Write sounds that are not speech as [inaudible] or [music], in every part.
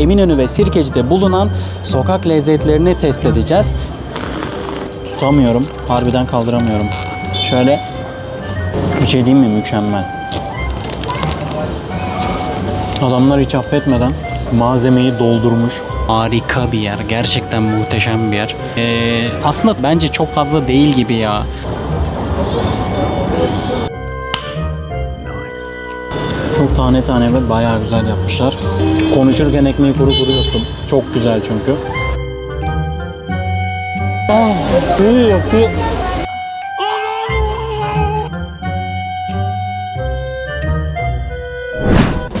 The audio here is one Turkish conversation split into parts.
Eminönü ve Sirkeci'de bulunan sokak lezzetlerini test edeceğiz. Tutamıyorum. Harbiden kaldıramıyorum. Şöyle bir şey diyeyim mi? Mükemmel. Adamlar hiç affetmeden malzemeyi doldurmuş. Harika bir yer. Gerçekten muhteşem bir yer. Ee, aslında bence çok fazla değil gibi ya. Çok tane tane ve bayağı güzel yapmışlar. Konuşurken ekmeği kuru kuru yuttum. Çok güzel çünkü. Aa, iyi yapıyor.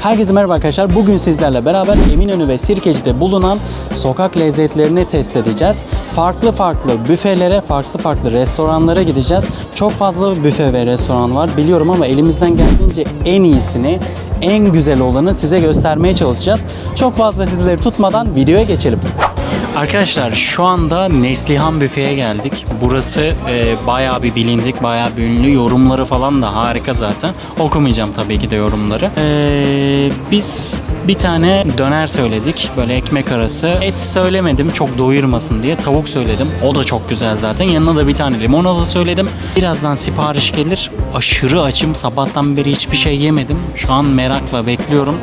Herkese merhaba arkadaşlar. Bugün sizlerle beraber Eminönü ve Sirkeci'de bulunan sokak lezzetlerini test edeceğiz. Farklı farklı büfelere, farklı farklı restoranlara gideceğiz. Çok fazla büfe ve restoran var biliyorum ama elimizden geldiğince en iyisini, en güzel olanı size göstermeye çalışacağız. Çok fazla sizleri tutmadan videoya geçelim. Arkadaşlar şu anda Neslihan Büfe'ye geldik. Burası e, bayağı bir bilindik, bayağı bir ünlü. Yorumları falan da harika zaten. Okumayacağım tabii ki de yorumları. E, biz bir tane döner söyledik. Böyle ekmek arası. Et söylemedim çok doyurmasın diye. Tavuk söyledim. O da çok güzel zaten. Yanına da bir tane limonata söyledim. Birazdan sipariş gelir. Aşırı açım. Sabahtan beri hiçbir şey yemedim. Şu an merakla bekliyorum.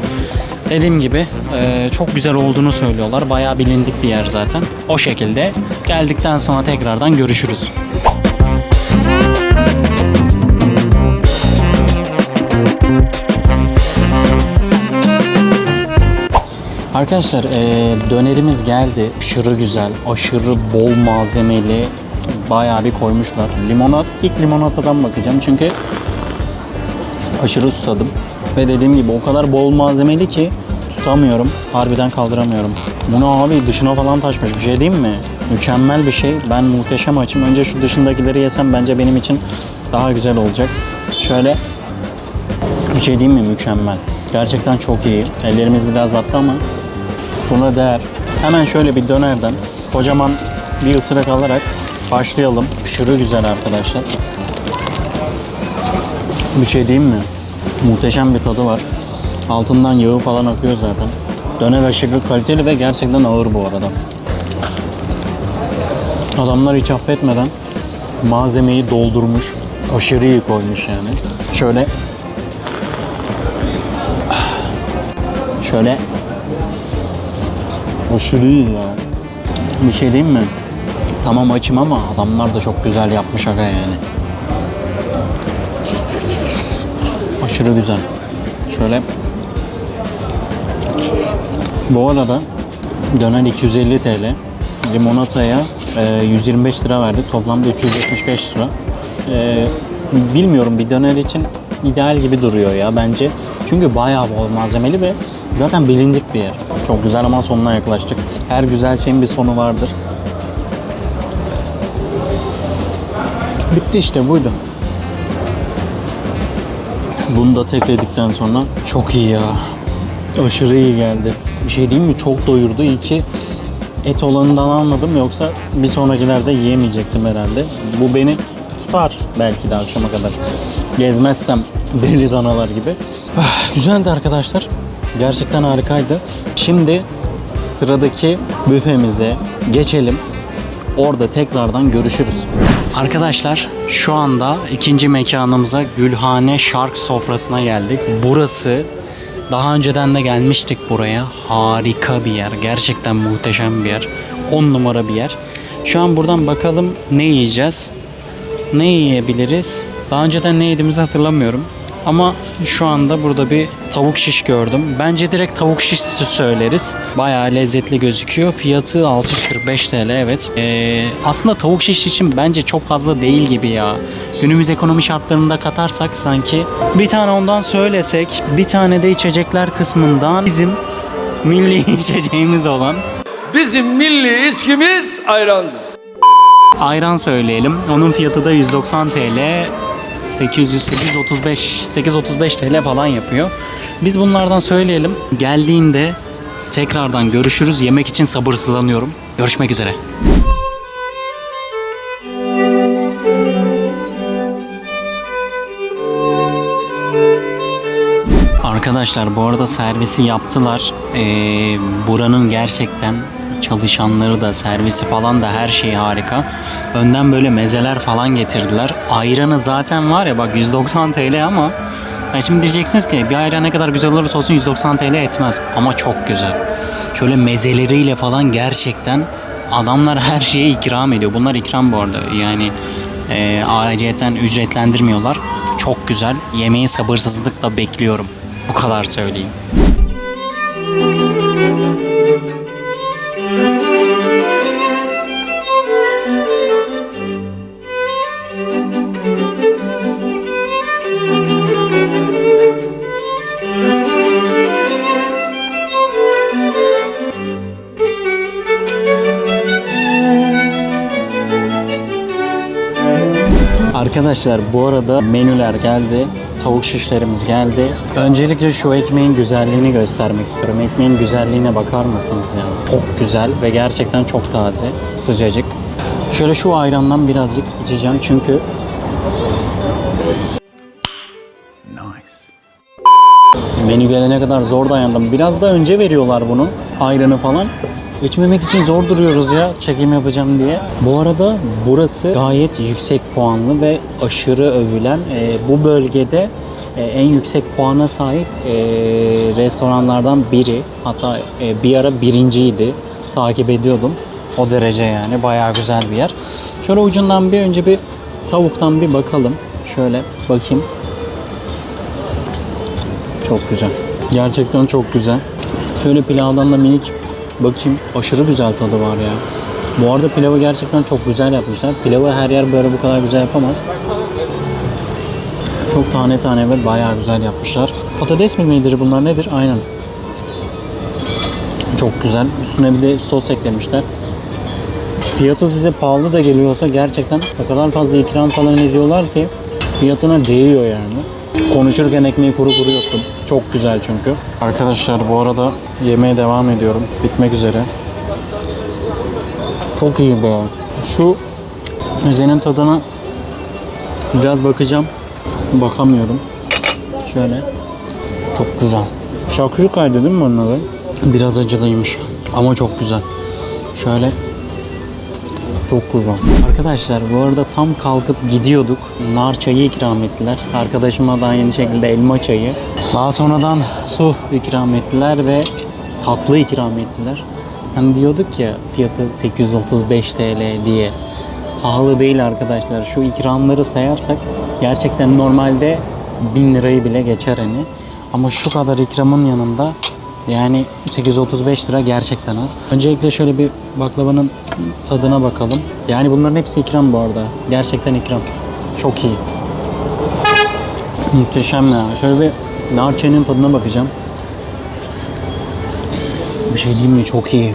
Dediğim gibi e, çok güzel olduğunu söylüyorlar. Bayağı bilindik bir yer zaten. O şekilde geldikten sonra tekrardan görüşürüz. Arkadaşlar e, dönerimiz geldi. Aşırı güzel, aşırı bol malzemeli. Bayağı bir koymuşlar. Limonat, ilk limonatadan bakacağım çünkü aşırı susadım. Ve dediğim gibi o kadar bol malzemeli ki tutamıyorum. Harbiden kaldıramıyorum. Bunu abi dışına falan taşmış bir şey değil mi? Mükemmel bir şey. Ben muhteşem açım. Önce şu dışındakileri yesem bence benim için daha güzel olacak. Şöyle bir şey diyeyim mi? Mükemmel. Gerçekten çok iyi. Ellerimiz biraz battı ama buna değer. Hemen şöyle bir dönerden kocaman bir ısırık alarak başlayalım. Aşırı güzel arkadaşlar. Bir şey diyeyim mi? Muhteşem bir tadı var. Altından yağı falan akıyor zaten. Döner aşırı kaliteli ve gerçekten ağır bu arada. Adamlar hiç affetmeden malzemeyi doldurmuş. Aşırı iyi koymuş yani. Şöyle Şöyle Aşırı iyi ya. Bir şey diyeyim mi? Tamam açım ama adamlar da çok güzel yapmış aga yani. Aşırı güzel. Şöyle. Bu arada döner 250 TL. Limonataya e, 125 lira verdik. Toplamda 375 lira. E, bilmiyorum bir döner için ideal gibi duruyor ya bence. Çünkü bayağı bol malzemeli ve zaten bilindik bir yer. Çok güzel ama sonuna yaklaştık. Her güzel şeyin bir sonu vardır. Bitti işte buydu. Bunu da tekledikten sonra çok iyi ya. Aşırı iyi geldi. Bir şey diyeyim mi? Çok doyurdu. İyi ki et olanından almadım yoksa bir sonrakilerde yiyemeyecektim herhalde. Bu beni tutar belki de akşama kadar. Gezmezsem deli danalar gibi. Ah, Güzeldi arkadaşlar. Gerçekten harikaydı. Şimdi sıradaki büfemize geçelim. Orada tekrardan görüşürüz. Arkadaşlar şu anda ikinci mekanımıza Gülhane Şark sofrasına geldik. Burası daha önceden de gelmiştik buraya. Harika bir yer. Gerçekten muhteşem bir yer. 10 numara bir yer. Şu an buradan bakalım ne yiyeceğiz. Ne yiyebiliriz? Daha önceden ne yediğimizi hatırlamıyorum. Ama şu anda burada bir tavuk şiş gördüm. Bence direkt tavuk şiş söyleriz. Bayağı lezzetli gözüküyor. Fiyatı 645 TL evet. Ee, aslında tavuk şiş için bence çok fazla değil gibi ya. Günümüz ekonomi şartlarında katarsak sanki bir tane ondan söylesek bir tane de içecekler kısmından bizim milli [laughs] içeceğimiz olan Bizim milli içkimiz ayrandır. ayran söyleyelim. Onun fiyatı da 190 TL. 800 835 835 TL falan yapıyor. Biz bunlardan söyleyelim. Geldiğinde tekrardan görüşürüz. Yemek için sabırsızlanıyorum. Görüşmek üzere. Arkadaşlar bu arada servisi yaptılar. Ee, buranın gerçekten çalışanları da servisi falan da her şey harika. Önden böyle mezeler falan getirdiler. Ayranı zaten var ya bak 190 TL ama yani şimdi diyeceksiniz ki bir ayran ne kadar güzel olursa olsun 190 TL etmez. Ama çok güzel. Şöyle mezeleriyle falan gerçekten adamlar her şeye ikram ediyor. Bunlar ikram bu arada. Yani e, ayrıyeten ücretlendirmiyorlar. Çok güzel. Yemeği sabırsızlıkla bekliyorum. Bu kadar söyleyeyim. Arkadaşlar bu arada menüler geldi. Tavuk şişlerimiz geldi. Öncelikle şu ekmeğin güzelliğini göstermek istiyorum. Ekmeğin güzelliğine bakar mısınız ya? Çok güzel ve gerçekten çok taze, sıcacık. Şöyle şu ayrandan birazcık içeceğim çünkü Menü gelene kadar zor dayandım. Biraz da önce veriyorlar bunu. Ayranı falan. İçmemek için zor duruyoruz ya çekim yapacağım diye. Bu arada burası gayet yüksek puanlı ve aşırı övülen e, bu bölgede e, en yüksek puana sahip e, restoranlardan biri. Hatta e, bir ara birinciydi. Takip ediyordum. O derece yani bayağı güzel bir yer. Şöyle ucundan bir önce bir tavuktan bir bakalım. Şöyle bakayım. Çok güzel. Gerçekten çok güzel. Şöyle pilavdan da minik bakayım. Aşırı güzel tadı var ya. Bu arada pilavı gerçekten çok güzel yapmışlar. Pilavı her yer böyle bu kadar güzel yapamaz. Çok tane tane ve bayağı güzel yapmışlar. Patates mi midir bunlar nedir? Aynen. Çok güzel. Üstüne bir de sos eklemişler. Fiyatı size pahalı da geliyorsa gerçekten o kadar fazla ikram falan ediyorlar ki fiyatına değiyor yani. Konuşurken ekmeği kuru kuru yuttum. Çok güzel çünkü. Arkadaşlar bu arada yemeğe devam ediyorum. Bitmek üzere. Çok iyi be. Şu mezenin tadına biraz bakacağım. Bakamıyorum. Şöyle. Çok güzel. Şakşukaydı değil mi bunun adı? Biraz acılıymış. Ama çok güzel. Şöyle çok güzel. Arkadaşlar bu arada tam kalkıp gidiyorduk. Nar çayı ikram ettiler. Arkadaşıma da aynı şekilde elma çayı. Daha sonradan su ikram ettiler ve tatlı ikram ettiler. Hani diyorduk ya fiyatı 835 TL diye. Pahalı değil arkadaşlar. Şu ikramları sayarsak gerçekten normalde 1000 lirayı bile geçer hani. Ama şu kadar ikramın yanında yani 835 lira gerçekten az. Öncelikle şöyle bir baklavanın tadına bakalım. Yani bunların hepsi ikram bu arada. Gerçekten ikram. Çok iyi. Muhteşem ya. Şöyle bir narçenin tadına bakacağım. Bir şey diyeyim mi? Çok iyi.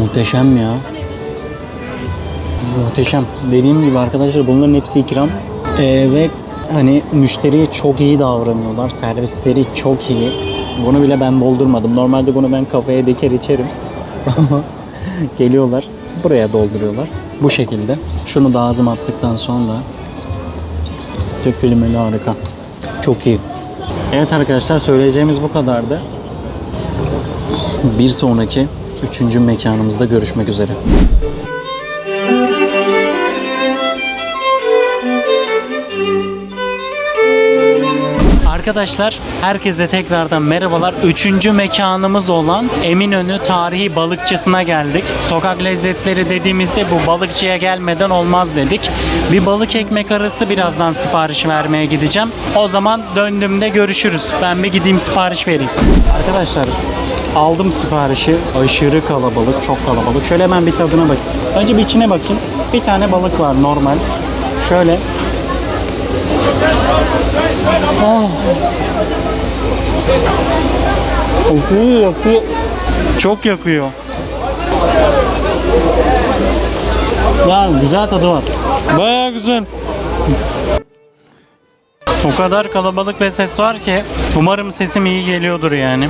Muhteşem ya. Muhteşem. Dediğim gibi arkadaşlar bunların hepsi ikram. Ee, ve hani müşteriye çok iyi davranıyorlar. Servisleri çok iyi. Bunu bile ben doldurmadım. Normalde bunu ben kafaya diker içerim. [laughs] Ama geliyorlar. Buraya dolduruyorlar. Bu şekilde. Şunu da ağzıma attıktan sonra Türk filmleri harika. Çok iyi. Evet arkadaşlar söyleyeceğimiz bu kadardı. Bir sonraki üçüncü mekanımızda görüşmek üzere. Arkadaşlar herkese tekrardan merhabalar. Üçüncü mekanımız olan Eminönü Tarihi Balıkçısı'na geldik. Sokak lezzetleri dediğimizde bu balıkçıya gelmeden olmaz dedik. Bir balık ekmek arası birazdan sipariş vermeye gideceğim. O zaman döndüğümde görüşürüz. Ben bir gideyim sipariş vereyim. Arkadaşlar aldım siparişi. Aşırı kalabalık, çok kalabalık. Şöyle hemen bir tadına bak. Önce bir içine bakayım. Bir tane balık var normal. Şöyle Ah. Yakıyor, yakıyor. Çok yakıyor. Yani güzel tadı var. Baya güzel. O kadar kalabalık ve ses var ki umarım sesim iyi geliyordur yani.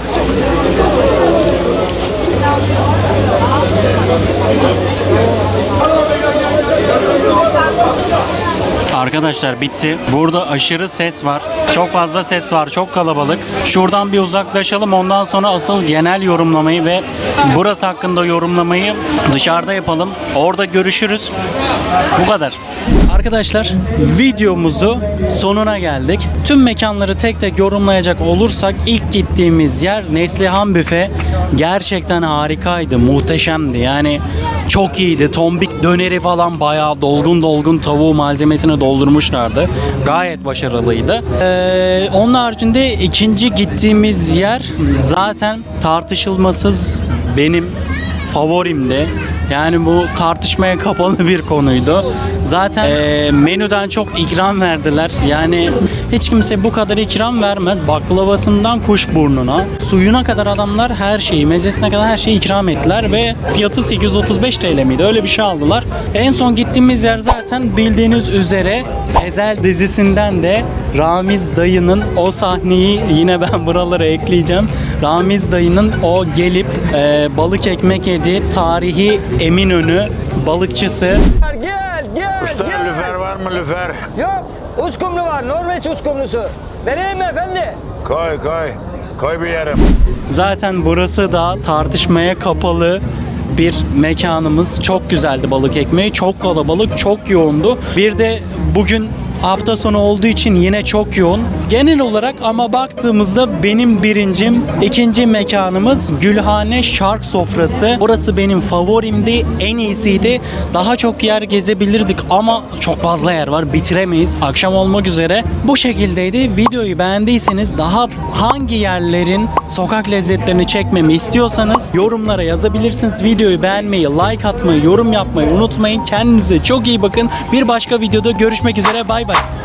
Arkadaşlar bitti. Burada aşırı ses var. Çok fazla ses var. Çok kalabalık. Şuradan bir uzaklaşalım. Ondan sonra asıl genel yorumlamayı ve burası hakkında yorumlamayı dışarıda yapalım. Orada görüşürüz. Bu kadar. Arkadaşlar videomuzu sonuna geldik. Tüm mekanları tek tek yorumlayacak olursak ilk gittiğimiz yer Neslihan Büfe. Gerçekten harikaydı, muhteşemdi. Yani çok iyiydi. Tombik döneri falan bayağı dolgun dolgun tavuğu malzemesine doldurmuşlardı. Gayet başarılıydı. Ee, onun haricinde ikinci gittiğimiz yer zaten tartışılmasız benim favorimdi. Yani bu tartışmaya kapalı [laughs] bir konuydu. Zaten eee, menüden çok ikram verdiler. Yani hiç kimse bu kadar ikram vermez. Baklavasından kuşburnuna, suyuna kadar adamlar her şeyi, mezesine kadar her şeyi ikram ettiler ve fiyatı 835 TL miydi? Öyle bir şey aldılar. En son gittiğimiz yer zaten bildiğiniz üzere Ezel dizisinden de Ramiz dayının o sahneyi yine ben [laughs] buralara ekleyeceğim. Ramiz dayının o gelip e, balık ekmek yedi tarihi Eminönü balıkçısı. Gel gel Usta gel. lüfer var mı lüfer? Yok uskumru var Norveç uskumrusu. Vereyim mi efendi? Koy koy. Koy bir yarım. Zaten burası da tartışmaya kapalı bir mekanımız. Çok güzeldi balık ekmeği. Çok kalabalık, çok yoğundu. Bir de bugün hafta sonu olduğu için yine çok yoğun. Genel olarak ama baktığımızda benim birincim, ikinci mekanımız Gülhane Şark Sofrası. Burası benim favorimdi, en iyisiydi. Daha çok yer gezebilirdik ama çok fazla yer var. Bitiremeyiz. Akşam olmak üzere. Bu şekildeydi. Videoyu beğendiyseniz daha hangi yerlerin sokak lezzetlerini çekmemi istiyorsanız yorumlara yazabilirsiniz. Videoyu beğenmeyi, like atmayı, yorum yapmayı unutmayın. Kendinize çok iyi bakın. Bir başka videoda görüşmek üzere. Bay bay. Bye